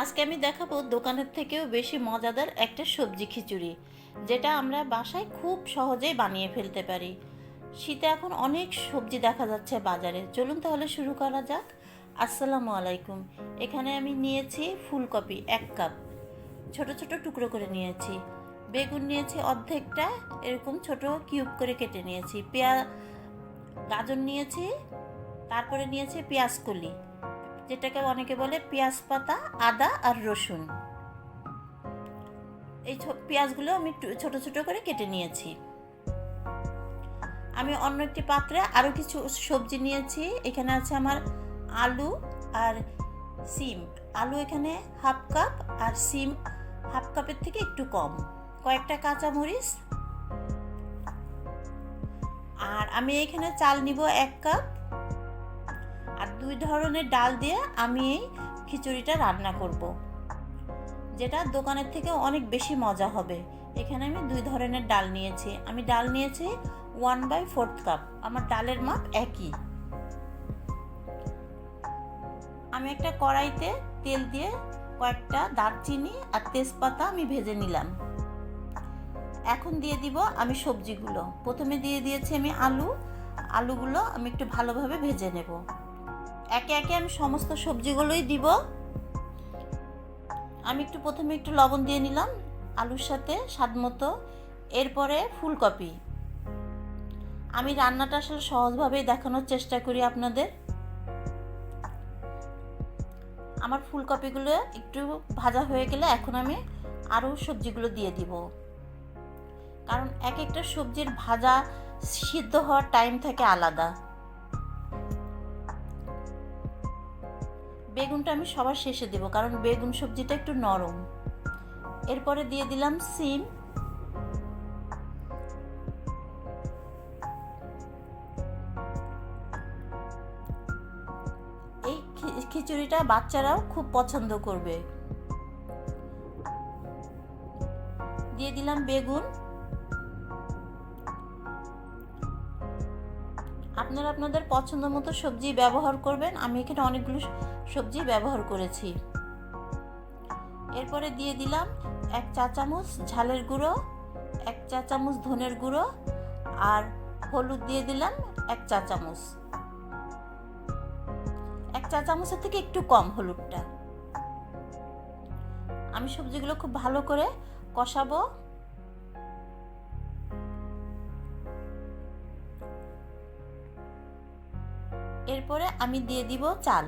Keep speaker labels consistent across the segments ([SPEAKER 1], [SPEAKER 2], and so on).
[SPEAKER 1] আজকে আমি দেখাবো দোকানের থেকেও বেশি মজাদার একটা সবজি খিচুড়ি, যেটা আমরা বাসায় খুব সহজেই বানিয়ে ফেলতে পারি। শীতে এখন অনেক সবজি দেখা যাচ্ছে বাজারে। চলুন তাহলে শুরু করা যাক। আসসালামু আলাইকুম। এখানে আমি নিয়েছি ফুলকপি এক কাপ। ছোট ছোট টুকরো করে নিয়েছি। বেগুন নিয়েছি অর্ধেকটা, এরকম ছোট কিউব করে কেটে নিয়েছি। পেঁয়া গাজর নিয়েছি, তারপরে নিয়েছি পেঁয়াজ কলি যেটাকে অনেকে বলে পেঁয়াজ পাতা, আদা আর রসুন। এই পেঁয়াজগুলো আমি ছোট ছোট করে কেটে নিয়েছি। আমি অন্য একটি পাত্রে আরও কিছু সবজি নিয়েছি। এখানে আছে আমার আলু আর সিম। আলু এখানে হাফ কাপ আর সিম হাফ কাপের থেকে একটু কম। কয়েকটা কাঁচামরিচ। আর আমি এখানে চাল নিব এক কাপ। দুই ধরনের ডাল দিয়ে আমি এই খিচুড়িটা রান্না করব। যেটা দোকানের থেকে অনেক বেশি মজা হবে। এখানে আমি দুই ধরনের ডাল নিয়েছি। আমি ডাল নিয়েছি ওয়ান বাই ফোর্থ কাপ আমার ডালের মাপ একই। আমি একটা কড়াইতে তেল দিয়ে কয়েকটা দারচিনি আর তেজপাতা আমি ভেজে নিলাম। এখন দিয়ে দিব আমি সবজিগুলো। প্রথমে দিয়ে দিয়েছি আমি আলু। আলুগুলো আমি একটু ভালোভাবে ভেজে নেব। একে একে আমি সমস্ত সবজিগুলোই দিব। আমি একটু প্রথমে একটু লবণ দিয়ে নিলাম, আলুর সাথে স্বাদ মতো। এরপরে ফুলকপি। আমি রান্নাটা আসলে সহজভাবেই দেখানোর চেষ্টা করি আপনাদের। আমার ফুলকপিগুলো একটু ভাজা হয়ে গেলে এখন আমি আরও সবজিগুলো দিয়ে দিব। কারণ এক একটা সবজির ভাজা সিদ্ধ হওয়ার টাইম থাকে আলাদা। বেগুনটা আমি সবার শেষে দেব, কারণ বেগুন সবজিটা একটু নরম। এরপরে দিয়ে দিলাম সিম। এই খিচুড়িটা বাচ্চারাও খুব পছন্দ করবে। দিয়ে দিলাম বেগুন। আপনারা আপনাদের পছন্দ মতো সবজি ব্যবহার করবেন। আমি এখানে অনেকগুলো সবজি ব্যবহার করেছি। এরপরে দিয়ে দিলাম এক চা চামচ ঝালের গুঁড়ো, এক চা চামচ ধনের গুঁড়ো আর হলুদ দিয়ে দিলাম এক চা চামচ। এক চা চামচের থেকে একটু কম হলুদটা। আমি সবজিগুলো খুব ভালো করে কষাবো। এরপরে আমি দিয়ে দিব চাল।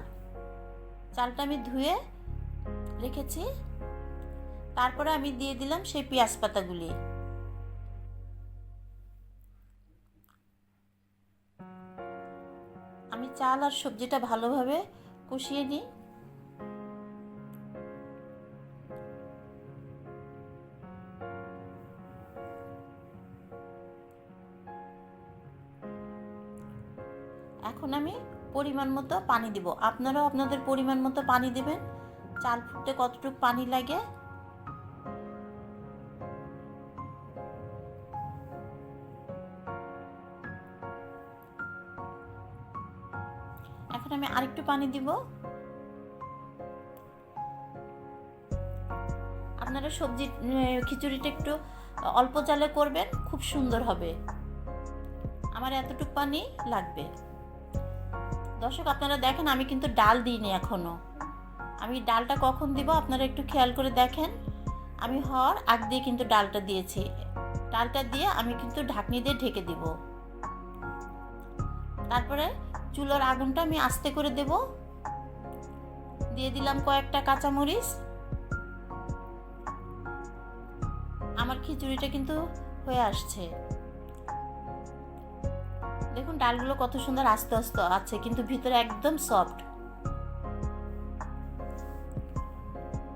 [SPEAKER 1] চালটা আমি ধুয়ে রেখেছি। তারপরে আমি দিয়ে দিলাম সেই পেঁয়াজ পাতাগুলি। আমি চাল আর সবজিটা ভালোভাবে কষিয়ে নিই। এখন আমি পরিমাণ মতো পানি দিব। আপনারাও আপনাদের পরিমাণ মতো পানি দেবেন। চাল ফুটতে কতটুকু পানি লাগে? এখন আমি আরেকটু পানি দিব। আপনারা সবজি খিচুড়িটা একটু অল্প চালে করবেন, খুব সুন্দর হবে। আমার এতটুকু পানি লাগবে। দর্শক, আপনারা দেখেন, আমি কিন্তু ডাল দিইনি এখনও। আমি ডালটা কখন দিব আপনারা একটু খেয়াল করে দেখেন। আমি হওয়ার আগ দিয়ে কিন্তু ডালটা দিয়েছি। ডালটা দিয়ে আমি কিন্তু ঢাকনি দিয়ে ঢেকে দিব। তারপরে চুলোর আগুনটা আমি আস্তে করে দেব। দিয়ে দিলাম কয়েকটা কাঁচামরিচ। আমার খিচুড়িটা কিন্তু হয়ে আসছে। ডালগুলো কত সুন্দর আস্তে আস্তে আছে, কিন্তু ভিতরে একদম সফট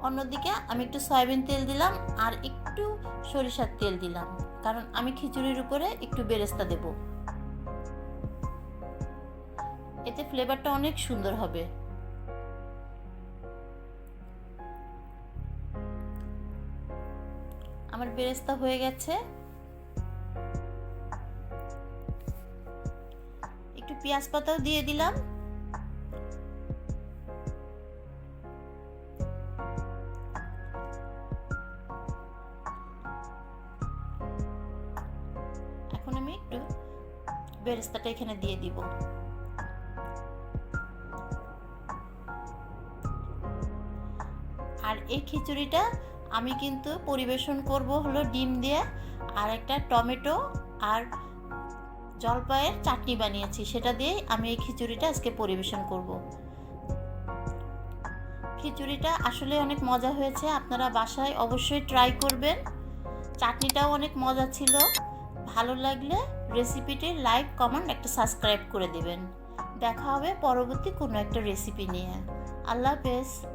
[SPEAKER 1] অন্যদিকে আমি একটু সয়াবিন তেল দিলাম আর একটু সরিষার তেল দিলাম, কারণ আমি খিচুড়ির উপরে একটু বেরেস্তা দেব। এতে ফ্লেভারটা অনেক সুন্দর হবে। আমার বেরেস্তা হয়ে গেছে। পেঁয়াজ পাতাও দিয়ে দিলাম। এখন আমি একটু বেরেস্তাটা এখানে দিয়ে দিব। আর এই খিচুড়িটা আমি কিন্তু পরিবেশন করব হলো ডিম দিয়ে, আর একটা টমেটো, আর জলপাইয়ের চাটনি বানিয়েছি, সেটা দিয়ে আমি এই খিচুড়িটা আজকে পরিবেশন করব। খিচুড়িটা আসলে অনেক মজা হয়েছে, আপনারা বাসায় অবশ্যই ট্রাই করবেন। চাটনিটাও অনেক মজা ছিল। ভালো লাগলে রেসিপিটি লাইক কমেন্ট একটা সাবস্ক্রাইব করে দিবেন। দেখা হবে পরবর্তী কোনো একটা রেসিপি নিয়ে। আল্লাহ হাফেজ।